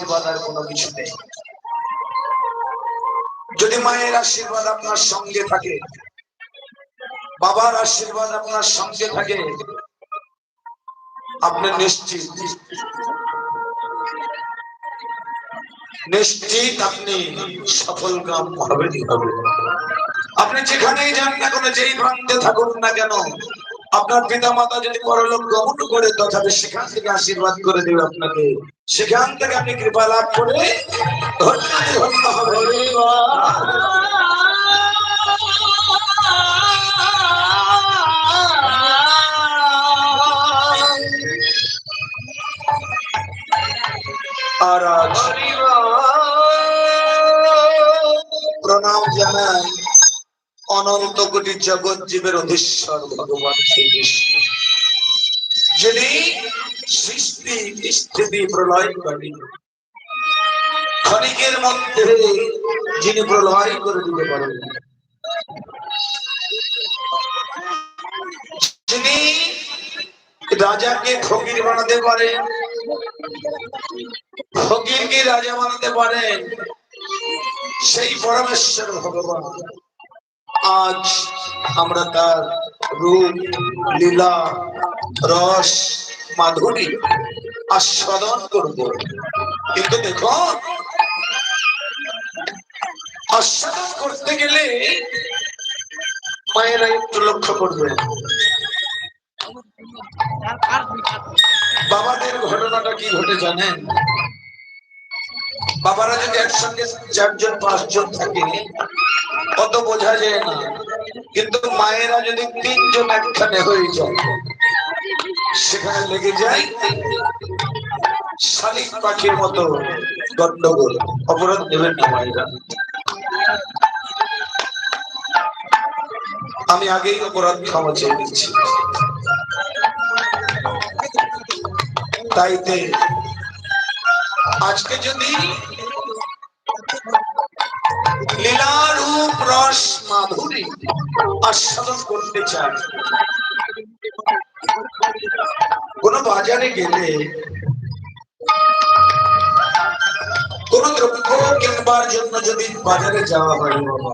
আশীর্বাদ আর কোনো কিছু নেই। যদি মায়ের আশীর্বাদ আপনার সঙ্গে থাকে, বাবার আশীর্বাদ আপনার সঙ্গে থাকে, আপনি নিশ্চিত নিশ্চিত আপনি সফল কাম হবে। আপনি যেখানেই যান না কেন, যেই প্রান্তে থাকুন না কেন আপনার পিতা মাতা যদি পরলোক গমন করে, তথাপি সেখান থেকে আশীর্বাদ করে দেবে আপনাকে। সেখান থেকে আপনি কৃপা লাভ করে প্রণাম জানাই অনন্ত কোটি জগৎ জীবের অধীশ্বর, ভগবান শ্রীকৃষ্ণ। যিনি সৃষ্টি স্থিতি প্রলয় করেন ক্ষণিকের মধ্যে যিনি প্রলয় করে দিতে পারেন। যিনি রাজাকে ফকির বানাতে পারেন, ফকিরকে রাজা বানাতে পারেন, সেই পরমেশ্বর ভগবান। আজ আমরা তার রূপ, লীলা, রস, মাধুরী আস্বাদন করব। কিন্তু দেখো, আস্বাদন করতে গেলে মায়েরা একটু লক্ষ্য করবে বাবাদের ঘটনাটা কি ঘটে জানেন? বাবারা যদি একসঙ্গে চারজন, পাঁচজন থাকে বোঝা যায় না। কিন্তু মায়েরা যদি তিনজন একখানে হয়ে যায়, সেখানে লেগে যায় শালিক পাখির মতো গন্ডগোল। অপরাধ দেবেন না মায়েরা। আমি আগেই অপরাধ ক্ষমা চেয়ে নিচ্ছি। তাইতে আজকে যদি মাধুরী আস্বাদন করতে চান কোন বাজারে গেলে কোন দ্রব্য কিনবার জন্য যদি বাজারে যাওয়া হয়, বাবা।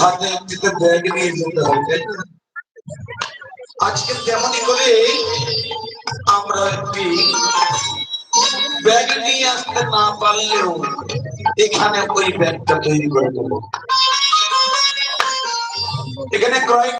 হাতে একটিতে ব্যাগ নিয়ে যেতে না? আজকে তেমনই করে আমরা একটি ব্যাগ নিয়ে আসতে না পারলেও এখানে ওই ব্যাগটা তৈরি করে দেবো। এখানে ক্রয়